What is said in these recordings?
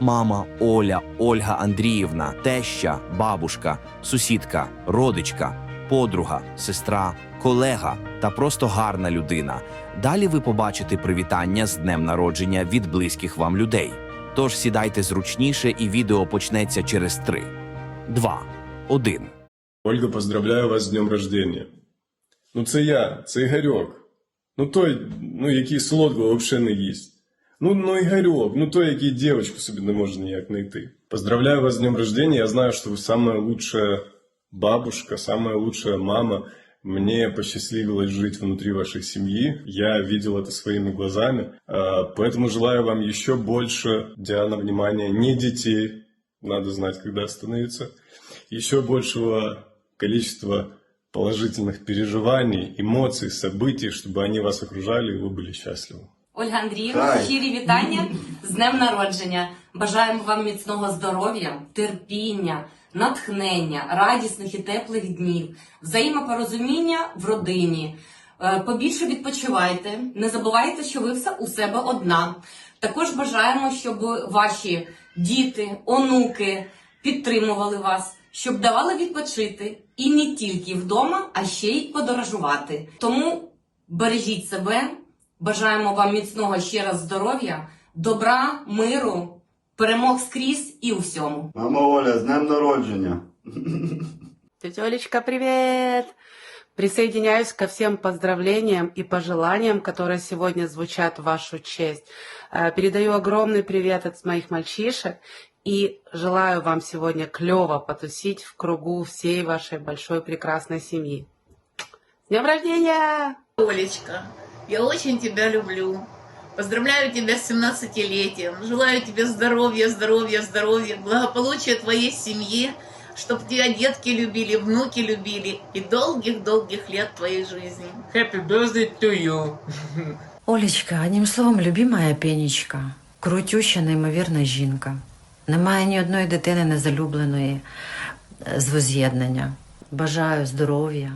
мама, Оля, Ольга Андріївна, теща, бабушка, сусідка, родичка, подруга, сестра, колега та просто гарна людина. Далі ви побачите привітання з днем народження від близьких вам людей. Тож сідайте зручніше, і відео почнеться через 3, 2, 1. Ольга, поздравляю вас з днем рождения. Ну, це я, це Ігорьок. Ну той, ну який солодкого взагалі не їсть. Ну, ну Ігорьок, ну той, який дівчинку собі не може ніяк знайти. Поздравляю вас з днем рождения. Я знаю, что вы самая лучшая бабушка, самая лучшая мама. Мне посчастливилось жить внутри вашей семьи. Я видел это своими глазами. А, Поэтому желаю вам еще больше, Диана, внимания, не детей. Надо знать, когда остановиться. Еще большего количества положительных переживаний, эмоций, событий, чтобы они вас окружали и вы были счастливы. Ольга Андріївна, щирі вітання з днем народження. Бажаємо вам міцного здоров'я, терпіння, натхнення, радісних і теплих днів, взаємопорозуміння в родині. Е, Побільше відпочивайте, не забувайте, що ви все у себе одна. Також бажаємо, щоб ваші діти, онуки підтримували вас, щоб давали відпочити і не тільки вдома, а ще й подорожувати. Тому бережіть себе, бажаємо вам міцного ще раз здоров'я, добра, миру, перемог скрізь і у всьому. Мама Оля, з днем народження. Тетя Олечка, привет! Присоединяюсь ко всем поздравлениям и пожеланиям, которые сегодня звучат в вашу честь. Э, Передаю огромный привет от моих мальчишек и желаю вам сегодня клево потусить в кругу всей вашей большой прекрасной семьи. С днем рождения! Олечка, я очень тебя люблю. Поздравляю тебя с 17-летием. Желаю тебе здоровья, здоровья, здоровья, благополучия твоей семье, чтобы тебя детки любили, внуки любили и долгих-долгих лет твоей жизни. Happy birthday to you. Олечка, одним словом, любимая пенічка, крутюща, неймовірна жінка. Немає ні одної дитини незалюбленої е, з воз'єднання. Бажаю здоров'я,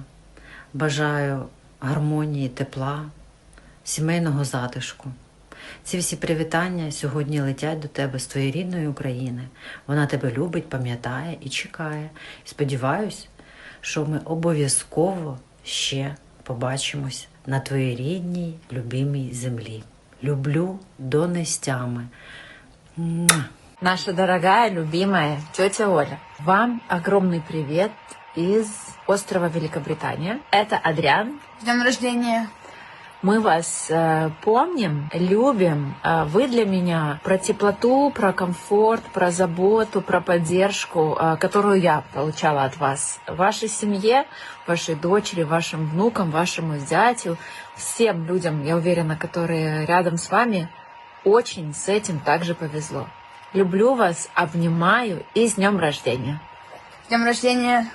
бажаю гармонії, тепла, Сімейного затишку. Ці всі привітання сьогодні летять до тебе з твоєї рідної України. Вона тебе любить, пам'ятає і чекає. Сподіваюсь, що ми обов'язково ще побачимось на твоїй рідній, любимій землі. Люблю до нестями. Наша дорогая, любимая тетя Оля, вам огромный привет из острова Великобритания. Это Адриан. С днем рождения. Мы вас э, помним, любим. Э, Вы для меня про теплоту, про комфорт, про заботу, про поддержку, э, которую я получала от вас. Вашей семье, вашей дочери, вашим внукам, вашему зятю, всем людям, я уверена, которые рядом с вами, очень с этим также повезло. Люблю вас, обнимаю и с днем рождения. С днем рождения.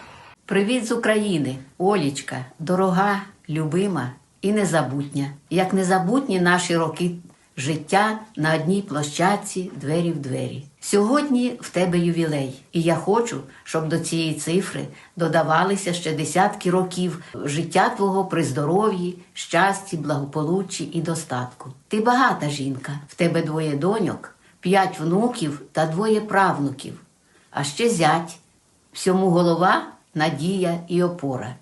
Привіт з України, Олічка, дорога, любима І незабутня. Як незабутні наші роки життя на одній площадці двері в двері. Сьогодні в тебе ювілей, і я хочу, щоб до цієї цифри додавалися ще десятки років життя твого при здоров'ї, щасті, благополуччі і достатку. Ти багата жінка, в тебе двоє доньок, п'ять внуків та двоє правнуків, а ще зять. Всьому голова, надія і опора.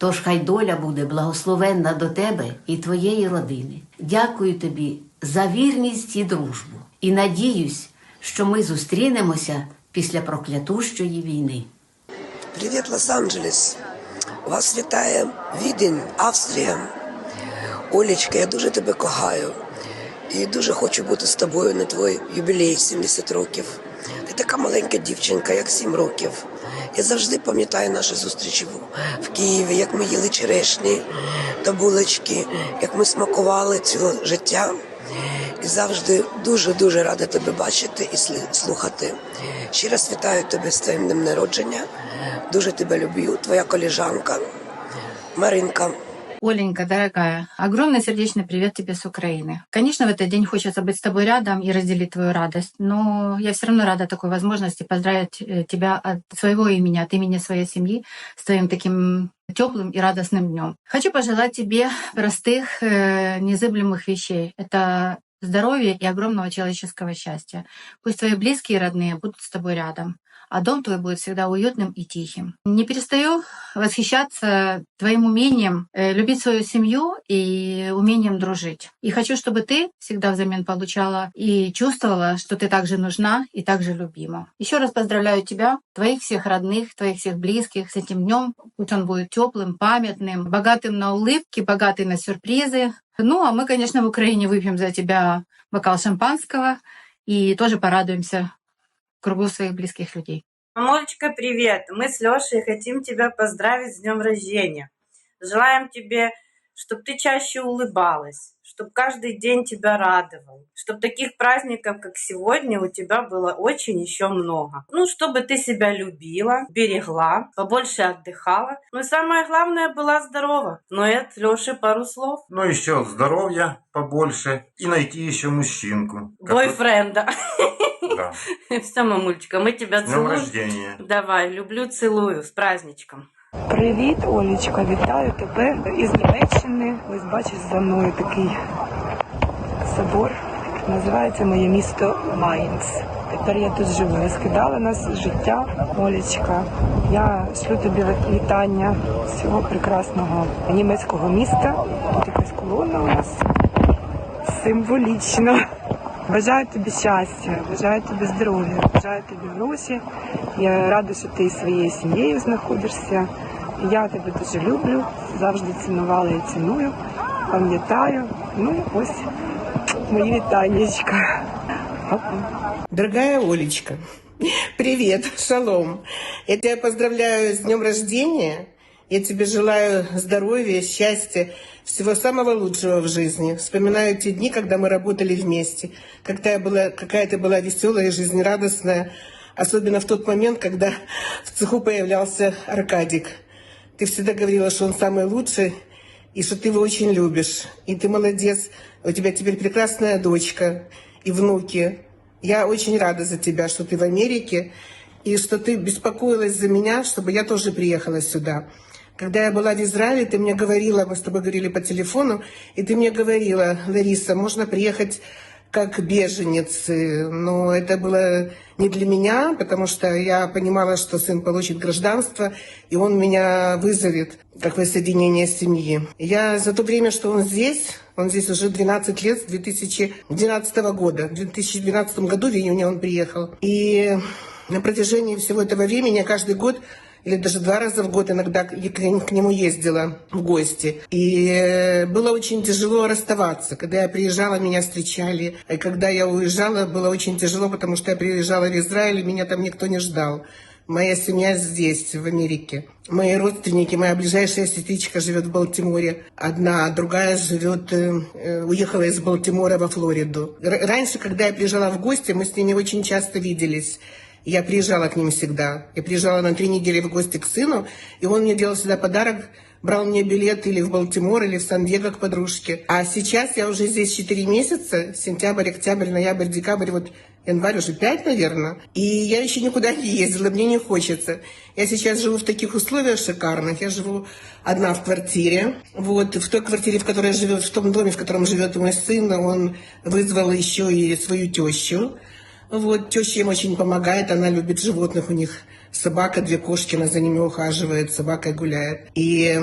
Тож хай доля буде благословенна до тебе і твоєї родини. Дякую тобі за вірність і дружбу. І надіюсь, що ми зустрінемося після проклятущої війни. Привіт, Лос-Анджелес. Вас вітає Відень, Австрія. Олечка, я дуже тебе кохаю. І дуже хочу бути з тобою на твій юбілей 70 років. Ти така маленька дівчинка, як 7 років. Я завжди пам'ятаю наші зустрічі в- Києві, як ми їли черешні та булочки, як ми смакували цього життя. І завжди дуже-дуже рада тебе бачити і слухати. Ще раз вітаю тебе з твоїм днем народження. Дуже тебе люблю, твоя коліжанка Маринка. Оленька, дорогая, огромный сердечный привет тебе с Украины. Конечно, в этот день хочется быть с тобой рядом и разделить твою радость, но я все равно рада такой возможности поздравить э, тебя от своего имени, от имени своей семьи с твоим таким теплым и радостным днем. Хочу пожелать тебе простых, э, незыблемых вещей. Это здоровья и огромного человеческого счастья. Пусть твои близкие и родные будут с тобой рядом, а дом твой будет всегда уютным и тихим. Не перестаю восхищаться твоим умением э, любить свою семью и умением дружить. И хочу, чтобы ты всегда взамен получала и чувствовала, что ты также нужна и также любима. Еще раз поздравляю тебя, твоих всех родных, твоих всех близких с этим днем. Пусть он будет теплым, памятным, богатым на улыбки, богатый на сюрпризы. Ну, а мы, конечно, в Украине выпьем за тебя бокал шампанского и тоже порадуемся кругу своих близких людей. Мамулечка, привет! Мы с Лешей хотим тебя поздравить с днем рождения. Желаем тебе, чтобы ты чаще улыбалась, чтобы каждый день тебя радовал, чтобы таких праздников, как сегодня, у тебя было очень еще много. Ну, чтобы ты себя любила, берегла, побольше отдыхала. Ну и самое главное, была здорова. Ну и от Леши пару слов. Ну еще здоровья побольше и найти еще мужчинку. Бойфренда. Да. Все, мамулечка, мы тебя С днем целуем. рождения. Давай, люблю, целую. С праздничком. Привіт, Олечка, вітаю тебе із Німеччини. Ось бачиш за мною такий собор. Називається моє місто Майнц. Тепер я тут живу. Розкидала нас життя, Олечка. Я шлю тобі вітання з цього прекрасного німецького міста. Тут якась колона у нас символічно. Бажаю тобі щастя, бажаю тобі здоров'я, бажаю тобі гроші. Я рада, що ти із своєю сім'єю знаходишся. Я тебе дуже люблю, завжди цінувала і ціную, пам'ятаю. Ну, ось мої вітаннячка. Па-па. Дорогая Олечка, привет, шалом. Я тебя поздравляю с днем рождения. Я тебе желаю здоровья, счастья, всего самого лучшего в жизни. Вспоминаю те дни, когда мы работали вместе. Когда я была, какая ты была веселая и жизнерадостная. Особенно в тот момент, когда в цеху появлялся Аркадик. Ты всегда говорила, что он самый лучший, и что ты его очень любишь. И ты молодец. У тебя теперь прекрасная дочка и внуки. Я очень рада за тебя, что ты в Америке, и что ты беспокоилась за меня, чтобы я тоже приехала сюда. Когда я была в Израиле, ты мне говорила, мы с тобой говорили по телефону, и ты мне говорила, Лариса, можно приехать как беженец. Э, Но это было не для меня, потому что я понимала, что сын получит гражданство, и он меня вызовет как воссоединение семьи. Я за то время, что он здесь, он здесь уже 12 лет, с 2012 года. В 2012 году в июне он приехал. И на протяжении всего этого времени каждый год или даже два раза в год иногда к к нему ездила в гости. И э, было очень тяжело расставаться. Когда я приезжала, меня встречали. И когда я уезжала, было очень тяжело, потому что я приезжала в Израиль, и меня там никто не ждал. Моя семья здесь, в Америке. Мои родственники, моя ближайшая сестричка живет в Балтиморе. Одна, другая живет, э, э, уехала из Балтимора во Флориду. Р- раньше, когда я приезжала в гости, мы с ними очень часто виделись. Я приезжала к ним всегда. Я приезжала на три недели в гости к сыну, и он мне делал всегда подарок, брал мне билет или в Балтимор, или в Сан-Диего к подружке. А сейчас я уже здесь 4 месяца, сентябрь, октябрь, ноябрь, декабрь, вот январь уже 5, наверное. И я еще никуда не ездила, мне не хочется. Я сейчас живу в таких условиях шикарных. Я живу одна в квартире. Вот в той квартире, в которой живет, в том доме, в котором живет мой сын, он вызвал еще и свою тещу. Вот, теща им очень помогает, она любит животных, у них собака, две кошки, она за ними ухаживает, собакой гуляет. И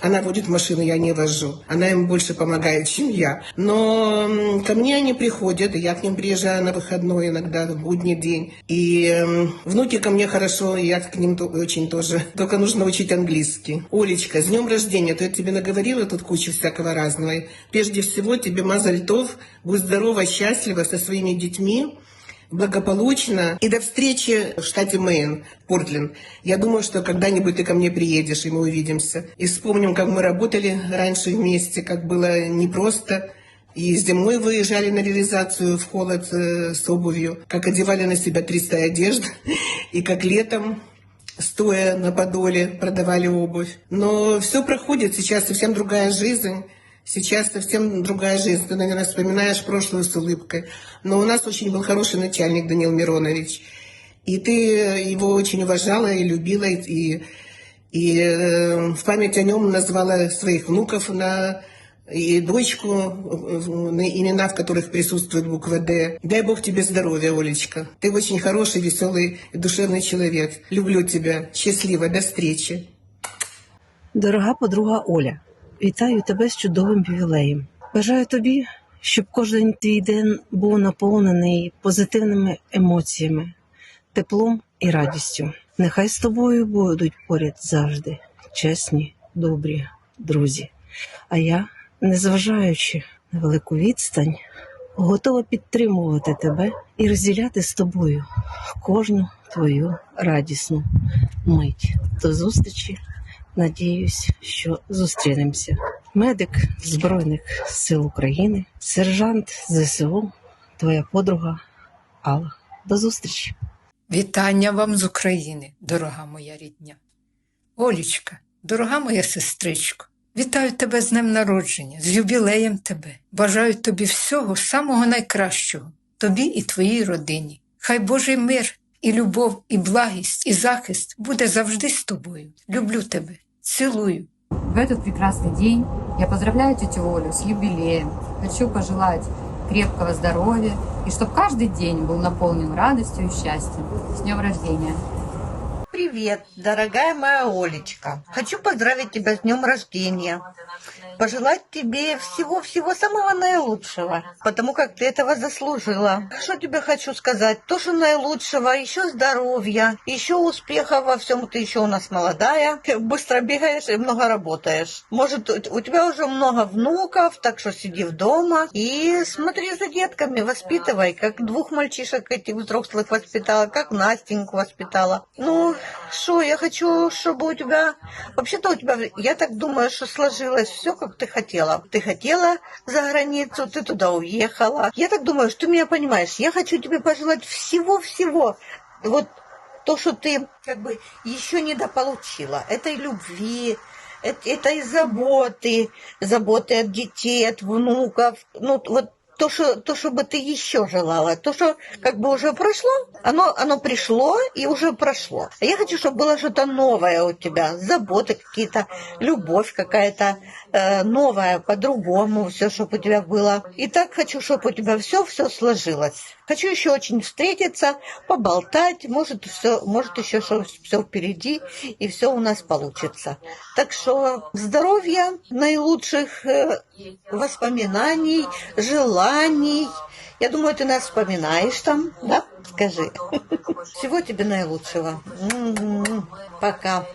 она водит машину, я не вожу. Она им больше помогает, чем я. Но ко мне они приходят, я к ним приезжаю на выходной иногда, в будний день. И внуки ко мне хорошо, и я к ним очень тоже. Только нужно учить английский. Олечка, с днем рождения, то я тебе наговорила тут кучу всякого разного. Прежде всего, тебе мазальтов, будь здорова, счастлива со своими детьми благополучно. И до встречи в штате Мэйн, Портленд. Я думаю, что когда-нибудь ты ко мне приедешь, и мы увидимся. И вспомним, как мы работали раньше вместе, как было непросто. И зимой выезжали на реализацию в холод э, с обувью, как одевали на себя 300 одежд, и как летом стоя на подоле продавали обувь. Но все проходит, сейчас совсем другая жизнь. Сейчас совсем другая жизнь. Ты, наверное, вспоминаешь прошлую с улыбкой. Но у нас очень был хороший начальник Данил Миронович. И ты его очень уважала и любила. И, и э, в память о нем назвала своих внуков на и дочку, на имена в которых присутствует буква «Д». Дай Бог тебе здоровья, Олечка. Ты очень хороший, веселый и душевный человек. Люблю тебя. Счастливо. До встречи. Дорога подруга Оля, вітаю тебе з чудовим ювілеєм. Бажаю тобі, щоб кожен твій день був наповнений позитивними емоціями, теплом і радістю. Нехай з тобою будуть поряд завжди чесні, добрі друзі. А я, незважаючи на велику відстань, готова підтримувати тебе і розділяти з тобою кожну твою радісну мить. До зустрічі Надіюсь, що зустрінемося. Медик Збройних сил України, сержант ЗСУ, твоя подруга Алла. До зустрічі. Вітання вам з України, дорога моя рідня. Олічка, дорога моя сестричко, вітаю тебе з днем народження, з ювілеєм тебе. Бажаю тобі всього самого найкращого, тобі і твоїй родині. Хай Божий мир і любов, і благість, і захист буде завжди з тобою. Люблю тебе, цілую. В этот прекрасный день я поздравляю тетю Олю с юбилеем. Хочу пожелать крепкого здоровья и чтобы каждый день был наполнен радостью и счастьем. С днем рождения! Привет, дорогая моя Олечка. Хочу поздравить тебя с днем рождения. Пожелать тебе всего-всего самого наилучшего, потому как ты этого заслужила. Что тебе хочу сказать? Тоже наилучшего, еще здоровья, еще успехов во всем. Ты еще у нас молодая, быстро бегаешь и много работаешь. Может, у тебя уже много внуков, так что сиди в дома и смотри за детками, воспитывай, как двух мальчишек этих взрослых воспитала, как Настеньку воспитала. Ну, что, я хочу, чтобы у тебя... Вообще-то у тебя, я так думаю, что сложилось все, как ты хотела. Ты хотела за границу, ты туда уехала. Я так думаю, что ты меня понимаешь. Я хочу тебе пожелать всего-всего. Вот то, что ты как бы еще недополучила. Этой любви, э- этой заботы, заботы от детей, от внуков. Ну, вот то, что, то, что бы ты еще желала, то, что как бы уже прошло, оно, оно пришло и уже прошло. А я хочу, чтобы было что-то новое у тебя, заботы какие-то, любовь какая-то э, новая, по-другому все, чтобы у тебя было. И так хочу, чтобы у тебя все-все сложилось. Хочу еще очень встретиться, поболтать, может, все, может еще все впереди, и все у нас получится. Так что здоровья, наилучших э, воспоминаний, желаний. Я думаю, ты нас вспоминаешь там, да? Скажи. Всего тебе наилучшего. М-м-м. Пока.